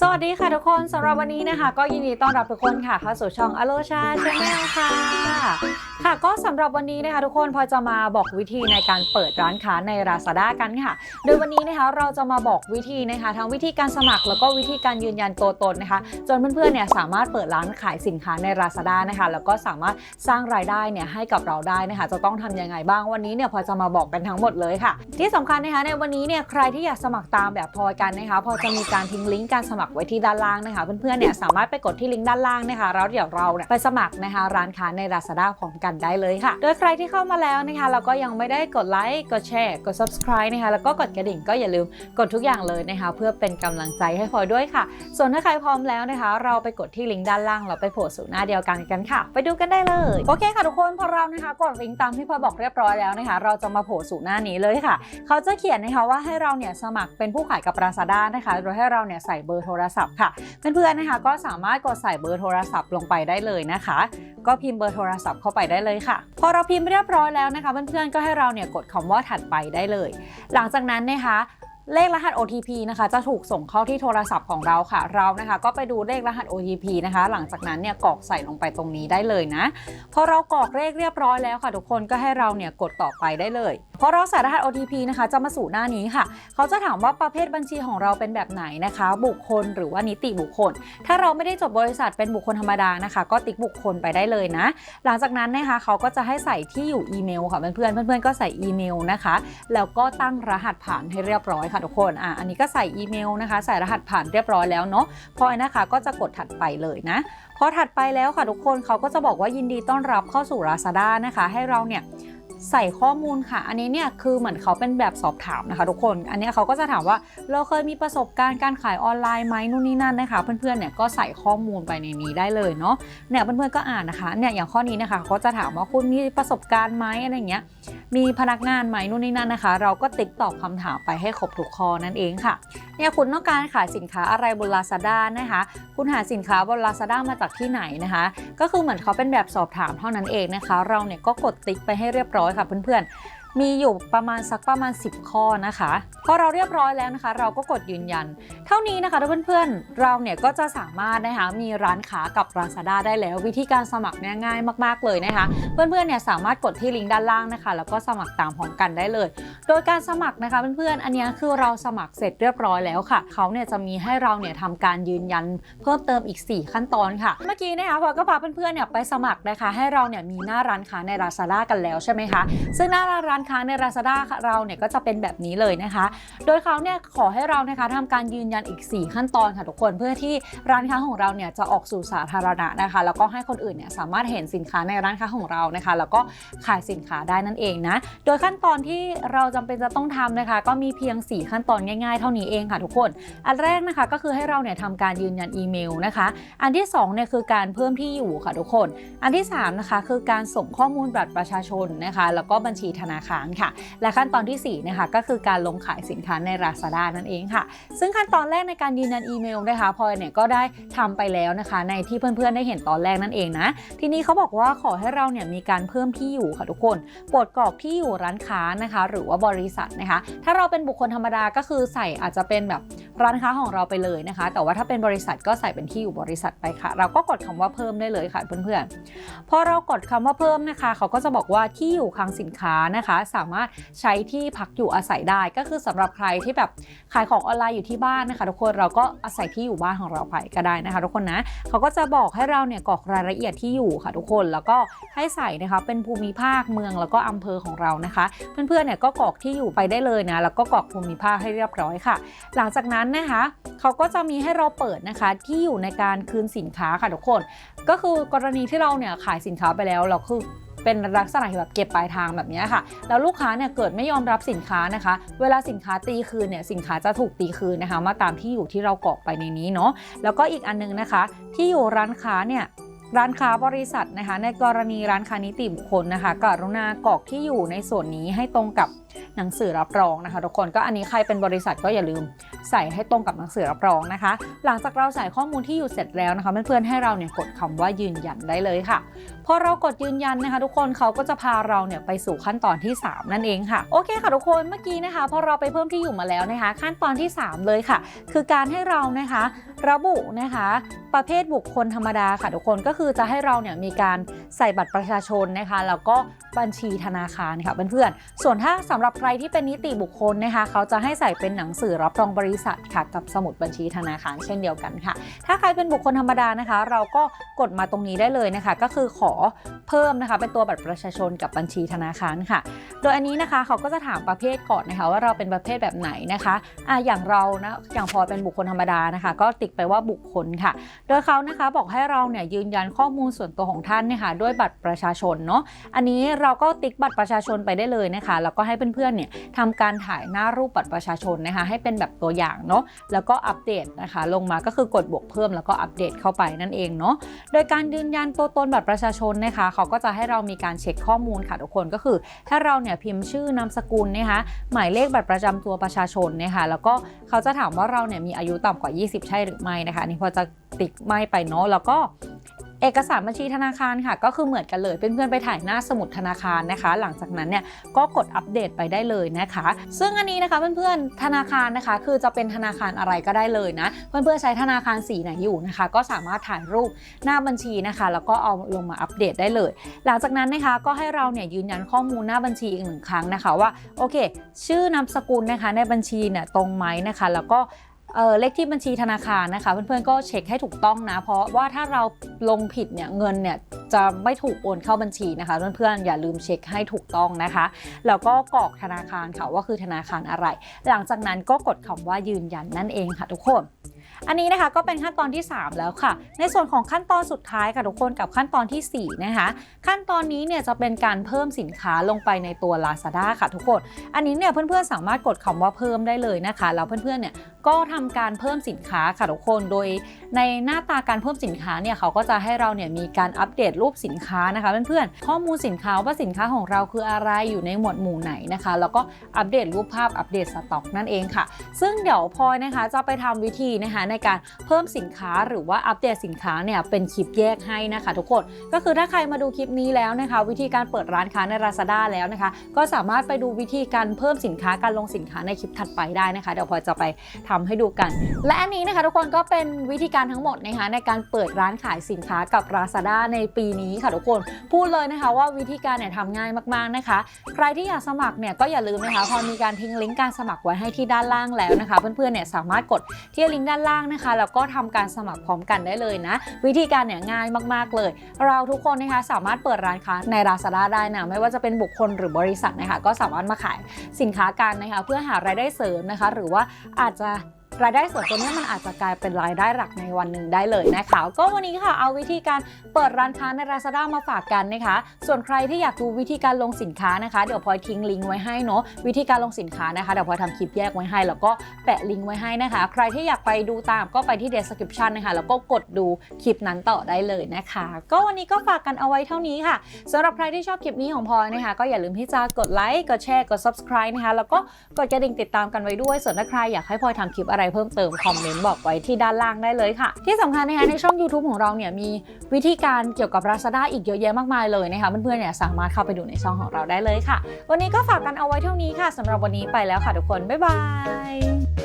สวัสดีค่ะทุกคนสำหรับวันนี้นะคะ ก็ยินดีต้อนรับทุกคนค่ะเข้าสู่ช่องอโลชาชาแนลค่ะ ค่ะก็สำหรับวันนี้นะคะทุกคนพอจะมาบอกวิธีในการเปิดร้านค้าใน Lazada กันค่ะ โดยวันนี้นะคะเราจะมาบอกวิธีนะคะ ทั้งวิธีการสมัครแล้วก็วิธีการยืนยันตัวตนนะคะ จนเพื่อนๆเนี่ยสามารถเปิดร้านขายสินค้าใน Lazada นะคะ แล้วก็สามารถสร้างรายได้เนี่ยให้กับเราได้นะคะ จะต้องทำยังไงบ้างวันนี้เนี่ยพอจะมาบอกกันทั้งหมดเลยค่ะ ที่สำคัญนะคะในวันนี้เนี่ยใครที่อยากสมัครตามแบบพลอยกันนะคะ พอจะมีการทิ้งลิงก์การสมัครไว้ที่ด้านล่างนะคะเพื่อนๆเนี่ยสามารถไปกดที่ลิงก์ด้านล่างนะคะแล้วเดี๋ยวเราเนี่ยไปสมัครนะคะร้านค้าใน Lazada พร้อมกันได้เลยค่ะ โดยใครที่เข้ามาแล้วนะคะเราก็ยังไม่ได้กดไลค์กดแชร์กด subscribe นะคะแล้วก็กดกระดิ่งก็อย่าลืมกดทุกอย่างเลยนะคะเพื่อเป็นกำลังใจให้พลอยด้วยค่ะ ส่วนถ้าใครพร้อมแล้วนะคะ เราไปกดที่ลิงก์ด้านล่างเราไปโผล่สู่หน้าเดียวกันกันค่ะ ไปดูกันได้เลยโอเคค่ะทุกคนพอเรานะคะกดลิงก์ตามที่พลอยบอกเรียบร้อยแล้วนะคะ เราจะมาโผล่สู่หน้านี้เลยค่ะ เขาจะเขียนนะคะว่าให้เราเนี่ยสมัครเป็นผู้ขายกับ Lazada นะคะโดยให้เราเนี่ยใส่เบอร์โทรศัพท์ค่ะเพื่อนๆนะคะก็สามารถกดใส่เบอร์โทรศัพท์ลงไปได้เลยนะคะก็พิมพ์เบอร์โทรศัพท์เข้าไปได้เลยค่ะ พอเราพิมพ์เรียบร้อยแล้วนะคะเพื่อนๆก็ให้เราเนี่ยกดคำว่าถัดไปได้เลย หลังจากนั้นนะคะเลขรหัส OTP นะคะ จะถูกส่งเข้าที่โทรศัพท์ของเราค่ะ เรานะคะ ก็ไปดูเลขรหัส OTP นะคะ หลังจากนั้นเนี่ยกรอกใส่ลงไปตรงนี้ได้เลยนะพอเรากรอกเลขเรียบร้อยแล้วค่ะ ทุกคนก็ให้เราเนี่ยกดต่อไปได้เลย พอเราใส่รหัส OTP นะคะจะมาสู่หน้านี้ค่ะ เขาจะถามว่าประเภทบัญชีของเราเป็นแบบไหนนะคะ บุคคลหรือว่านิติบุคคล ถ้าเราไม่ได้จดบริษัทเป็นบุคคลธรรมดานะคะ ก็ติ๊กบุคคลไปได้เลยนะ หลังจากนั้นนะคะเขาก็จะให้ใส่ที่อยู่อีเมลค่ะเพื่อนๆเพื่อนๆก็ใส่อีเมลนะคะ แล้วก็ตั้งรหัสผ่านให้เรียบร้อยค่ะทุกคนอะอันนี้ก็ใส่อีเมลนะคะ ใส่รหัสผ่านเรียบร้อยแล้วเนาะพอยนะคะก็จะกดถัดไปเลยนะพอถัดไปแล้วค่ะทุกคนเขาก็จะบอกว่ายินดีต้อนรับเข้าสู่ Lazada นะคะ ให้เราเนี่ย ใส่ข้อมูลค่ะ อันนี้เนี่ยคือเหมือนเขาเป็นแบบสอบถามนะคะ ทุกคน อันนี้เขาก็จะถามว่าเราเคยมีประสบการณ์การขายออนไลน์ไหมนู่นนี่นั่นนะคะ เพื่อนๆเนี่ยก็ใส่ข้อมูลไปในนี้ได้เลยเนาะเนี่ยเพื่อนๆก็อ่านนะคะเนี่ยอย่างข้อนี้นะคะเขาจะถามว่าคุณมีประสบการณ์ไหมอะไรเงี้ยมีพนักงานไหมนู่นนี่นั่นนะคะ เราก็ติ๊กตอบคำถามไปให้ครบทุกข้อนั่นเองค่ะเนี่ยคุณต้องการขายสินค้าอะไรบน Lazada นะคะ คุณหาสินค้าบน Lazada มาจากที่ไหนนะคะ ก็คือเหมือนเขาเป็นแบบสอบถามเท่านั้นเองนะคะ เราเนี่ยก็กดติ๊กไปให้เรียบร้อยค่ะเพื่อน มีอยู่ประมาณสักประมาณ 10 ข้อนะคะพอเราเรียบร้อยแล้วนะคะ เราก็กดยืนยัน เท่านี้นะคะทุกเพื่อนๆเราเนี่ยก็จะสามารถนะคะมีร้านค้ากับ Lazada ได้แล้ว วิธีการสมัครเนี่ยง่ายมาก ๆเลยนะคะ เพื่อนๆเนี่ยสามารถกดที่ลิงก์ด้านล่างนะคะ แล้วก็สมัครตามพร้อมกันได้เลย โดยการสมัครนะคะเพื่อนๆอันนี้คือเราสมัครเสร็จเรียบร้อยแล้วค่ะเขาเนี่ยจะมีให้เราเนี่ยทำการยืนยันเพิ่มเติมอีก 4 ขั้นตอนค่ะ เมื่อกี้นะคะพอก็พาเพื่อนๆเนี่ยไปสมัครนะคะ ให้เราเนี่ยมีหน้าร้านค้าใน Lazada กันแล้วใช่ไหมคะซึ่งหน้าร้านค้าใน Lazada เราเนี่ยก็จะเป็นแบบนี้เลยนะคะ โดยเขาเนี่ยขอให้เรานะคะทำการยืนยันอีก 4 ขั้นตอนค่ะทุกคนเพื่อที่ร้านค้าของเราเนี่ยจะออกสู่สาธารณะนะคะ แล้วก็ให้คนอื่นเนี่ยสามารถเห็นสินค้าในร้านค้าของเรานะคะ แล้วก็ขายสินค้าได้นั่นเองนะ โดยขั้นตอนที่เราจำเป็นจะต้องทำนะคะ ก็มีเพียง 4 ขั้นตอนง่ายๆ เท่านี้เองค่ะทุกคน อันแรกนะคะก็คือให้เราเนี่ยทำการยืนยันอีเมลนะคะ อันที่2เนี่ยคือการเพิ่มที่อยู่ค่ะทุกคน อันที่3นะคะคือการส่งข้อมูลบัตรประชาชนนะคะ แล้วก็บัญชีธนาคารค่ะ และขั้นตอนทีสี่4นะคะก็คือการลงขายสินค้าใน Lazada นั่นเองค่ะ ซึ่งขั้นตอนแรกในการยืนยันอีเมลนะคะพลอยเนี่ยก็ได้ทำไปแล้วนะคะ ในที่เพื่อนๆได้เห็นตอนแรกนั่นเองนะ ทีนี้เขาบอกว่าขอให้เราเนี่ยมีการเพิ่มที่อยู่ค่ะทุกคนโปรดกรอกที่อยู่ร้านค้านะคะ หรือว่าบริษัทนะคะ ถ้าเราเป็นบุคคลธรรมดาก็คือใส่อาจจะเป็นแบบร้านค้าของเราไปเลยนะคะ แต่ว่าถ้าเป็นบริษัทก็ใส่เป็นที่อยู่บริษัทไปค่ะ เราก็กดคำว่าเพิ่มได้เลยค่ะเพื่อนๆพอเรากดคำว่าเพิ่มนะคะ เขาก็จะบอกว่าที่อยู่คลังสินค้านะคะสามารถใช้ที่พักอยู่อาศัยได้ ก็คือสำหรับใครที่แบบขายของออนไลน์อยู่ที่บ้านนะคะ ทุกคนเราก็อาศัยที่อยู่บ้านของเราไปก็ได้นะคะ ทุกคนนะเขาก็จะบอกให้เราเนี่ยกรอกรายละเอียดที่อยู่ค่ะ ทุกคนแล้วก็ให้ใส่นะคะเป็นภูมิภาคเมืองแล้วก็อำเภอของเรานะคะ เพื่อนๆเนี่ยก็กรอกที่อยู่ไปได้เลยนะแล้วก็กรอกภูมิภาคให้เรียบร้อยค่ะ หลังจากนั้นนะคะเขาก็จะมีให้เราเปิดนะคะที่อยู่ในการคืนสินค้าค่ะทุกคน ก็คือกรณีที่เราเนี่ยขายสินค้าไปแล้วเราคือ เป็นลักษณะที่แบบเก็บปลายทางแบบนี้ค่ะ แล้วลูกค้าเนี่ยเกิดไม่ยอมรับสินค้านะคะ เวลาสินค้าตีคืนเนี่ยสินค้าจะถูกตีคืนนะคะ มาตามที่อยู่ที่เรากรอกไปในนี้เนาะแล้วก็อีกอันนึงนะคะ ที่อยู่ร้านค้าเนี่ย ร้านค้าบริษัทนะคะ ในกรณีร้านค้านิติบุคคลนะคะกรุณากรอกที่อยู่ในส่วนนี้ให้ตรงกับหนังสือรับรองนะคะ ทุกคนก็อันนี้ใครเป็นบริษัทก็อย่าลืมใส่ให้ตรงกับหนังสือรับรองนะคะ หลังจากเราใส่ข้อมูลที่อยู่เสร็จแล้วนะคะเพื่อนๆให้เราเนี่ยกดคำว่ายืนยันได้เลยค่ะพอเรากดยืนยันนะคะ ทุกคนเขาก็จะพาเราเนี่ยไปสู่ขั้นตอนที่ 3 นั่นเองค่ะโอเคค่ะทุกคนเมื่อกี้นะคะพอเราไปเพิ่มที่อยู่มาแล้วนะคะ ขั้นตอนที่ 3 เลยค่ะ คือการให้เรานะคะ ระบุนะคะ ประเภทบุคคลธรรมดาค่ะทุกคนก็คือจะให้เราเนี่ยมีการ ใส่บัตรประชาชนนะคะ แล้วก็บัญชีธนาคารค่ะเพื่อนๆ ส่วนถ้าสำหรับใครที่เป็นนิติบุคคลนะคะ เขาจะให้ใส่เป็นหนังสือรับรองบริษัทค่ะกับสมุดบัญชีธนาคารเช่นเดียวกันค่ะ ถ้าใครเป็นบุคคลธรรมดานะคะ เราก็กดมาตรงนี้ได้เลยนะคะ ก็คือขอเพิ่มนะคะเป็นตัวบัตรประชาชนกับบัญชีธนาคารค่ะ โดยอันนี้นะคะเขาก็จะถามประเภทก่อนนะคะ ว่าเราเป็นประเภทแบบไหนนะคะอะอย่างเรานะอย่างพอเป็นบุคคลธรรมดานะคะ ก็ติ๊กไปว่าบุคคลค่ะ โดยเขานะคะบอกให้เราเนี่ยยืนยันข้อมูลส่วนตัวของท่านนี่ยค่ะด้วยบัตรประชาชนเนาะอันนี้เราก็ติ๊กบัตรประชาชนไปได้เลยนะคะ แล้วก็ให้เพื่อนๆเนี่ยทำการถ่ายหน้ารูปบัตรประชาชนนะคะ ให้เป็นแบบตัวอย่างเนาะแล้วก็อัปเดตนะคะ ลงมาก็คือกดบวกเพิ่มแล้วก็อัปเดตเข้าไปนั่นเองเนาะโดยการยืนยันตัวตนบัตรประชาชนนะคะเขาก็จะให้เรามีการเช็คข้อมูลค่ะทุกคนก็คือ ถ้าเราเนี่ยพิมพ์ชื่อนามสกุลนะคะหมายเลขบัตรประจำตัวประชาชนนะคะแล้วก็เขาจะถามว่าเราเนี่ยมีอายุต่ำกว่า 20 ใช่หรือไม่นะคะอันนี่พอจะติ๊กไม่ไปเนาะแล้วก็ เอกสารบัญชีธนาคารค่ะ ก็คือเหมือนกันเลยเพื่อนๆไปถ่ายหน้าสมุดธนาคารนะคะ หลังจากนั้นเนี่ยก็กดอัปเดตไปได้เลยนะคะ ซึ่งอันนี้นะคะเพื่อนๆธนาคารนะคะ คือจะเป็นธนาคารอะไรก็ได้เลยนะ เพื่อนๆใช้ธนาคารสีไหนอยู่นะคะ ก็สามารถถ่ายรูปหน้าบัญชีนะคะ แล้วก็เอาลงมาอัปเดตได้เลย หลังจากนั้นนะคะก็ให้เราเนี่ยยืนยันข้อมูลหน้าบัญชีอีกหนึ่งครั้งนะคะว่าโอเค ชื่อนามสกุลนะคะในบัญชีเนี่ยตรงไหมนะคะ แล้วก็ เออเลขที่บัญชีธนาคารนะคะ เพื่อนๆก็เช็คให้ถูกต้องนะ เพราะว่าถ้าเราลงผิดเนี่ยเงินเนี่ยจะไม่ถูกโอนเข้าบัญชีนะคะ เพื่อนๆอย่าลืมเช็คให้ถูกต้องนะคะ แล้วก็กรอกธนาคารค่ะว่าคือธนาคารอะไร หลังจากนั้นก็กดคำว่ายืนยันนั่นเองค่ะทุกคนอันนี้นะคะก็เป็นขั้นตอนที่ 3 แล้วค่ะ ในส่วนของขั้นตอนสุดท้ายค่ะทุกคนกับขั้นตอนทีสี่4 นะคะ ขั้นตอนนี้เนี่ยจะเป็นการเพิ่มสินค้าลงไปในตัว Lazada ค่ะทุกคน อันนี้เนี่ยเพื่อนๆสามารถกดคำว่าเพิ่มได้เลยนะคะแล้วเพื่อนๆเนี่ยก็ทำการเพิ่มสินค้าค่ะทุกคน โดยในหน้าตาการเพิ่มสินค้าเนี่ยเขาก็จะให้เราเนี่ยมีการอัปเดตรูปสินค้านะคะเพื่อนๆ ข้อมูลสินค้าว่าสินค้าของเราคืออะไรอยู่ในหมวดหมู่ไหนนะคะ แล้วก็อัปเดตรูปภาพอัปเดตสต็อกนั่นเองค่ะ ซึ่งเดี๋ยวพลอยนะคะจะไปทำวิธีนะคะในการเพิ่มสินค้าหรือว่าอัปเดตสินค้าเนี่ยเป็นคลิปแยกให้นะคะทุกคน ก็คือถ้าใครมาดูคลิปนี้แล้วนะคะ วิธีการเปิดร้านค้าใน Lazada แล้วนะคะ ก็สามารถไปดูวิธีการเพิ่มสินค้าการลงสินค้าในคลิปถัดไปได้นะคะเดี๋ยวพลอยจะไปทำให้ดูกัน และอันนี้นะคะทุกคนก็เป็นวิธีการทั้งหมดนะคะในการเปิดร้านขายสินค้ากับ Lazada ในปีนี้ค่ะทุกคน พูดเลยนะคะว่าวิธีการเนี่ยทำง่ายมากๆนะคะ ใครที่อยากสมัครเนี่ยก็อย่าลืมนะคะพอมีการทิ้งลิงก์การสมัครไว้ให้ที่ด้านล่างแล้วนะคะ เพื่อนๆเนี่ยสามารถกดที่ลิงก์ด้านล่างนะคะแล้วก็ทำการสมัครพร้อมกันได้เลยนะ วิธีการเนี่ยง่ายมากๆเลย เราทุกคนนะคะสามารถเปิดร้านค้าใน Lazada ได้นะไม่ว่าจะเป็นบุคคลหรือบริษัทนะคะก็สามารถมาขายสินค้ากันนะคะเพื่อหารายได้เสริมนะคะ หรือว่าอาจจะ รายได้ส่วนตัวนี้มันอาจจะกลายเป็นรายได้หลักในวันหนึ่งได้เลยนะคะ ก็วันนี้ค่ะเอาวิธีการเปิดร้านค้าใน Lazada มาฝากกันนะคะ ส่วนใครที่อยากดูวิธีการลงสินค้านะคะ เดี๋ยวพลอยทิ้งลิงก์ไว้ให้เนาะวิธีการลงสินค้านะคะเดี๋ยวพลอยทำคลิปแยกไว้ให้ แล้วก็แปะลิงก์ไว้ให้นะคะ ใครที่อยากไปดูตามก็ไปที่ description นะคะแล้วก็กดดูคลิปนั้นต่อได้เลยนะคะ ก็วันนี้ก็ฝากกันเอาไว้เท่านี้ค่ะสำหรับใครที่ชอบคลิปนี้ของพลอยนะคะ ก็อย่าลืมที่จะกดไลค์กดแชร์กด subscribe นะคะแล้วก็กดกระดิ่งติดตามกันไว้ด้วยส่วนถ้าใครอยากให้พลอยทำคลิปอะไรเพิ่มเติมคอมเมนต์บอกไว้ที่ด้านล่างได้เลยค่ะ ที่สำคัญนะคะในช่อง YouTube ของเราเนี่ยมีวิธีการเกี่ยวกับ Lazada อีกเยอะแยะมากมายเลยนะคะเพื่อนๆเนี่ยสามารถเข้าไปดูในช่องของเราได้เลยค่ะ วันนี้ก็ฝากกันเอาไว้เท่านี้ค่ะสำหรับวันนี้ไปแล้วค่ะทุกคนบ๊ายบาย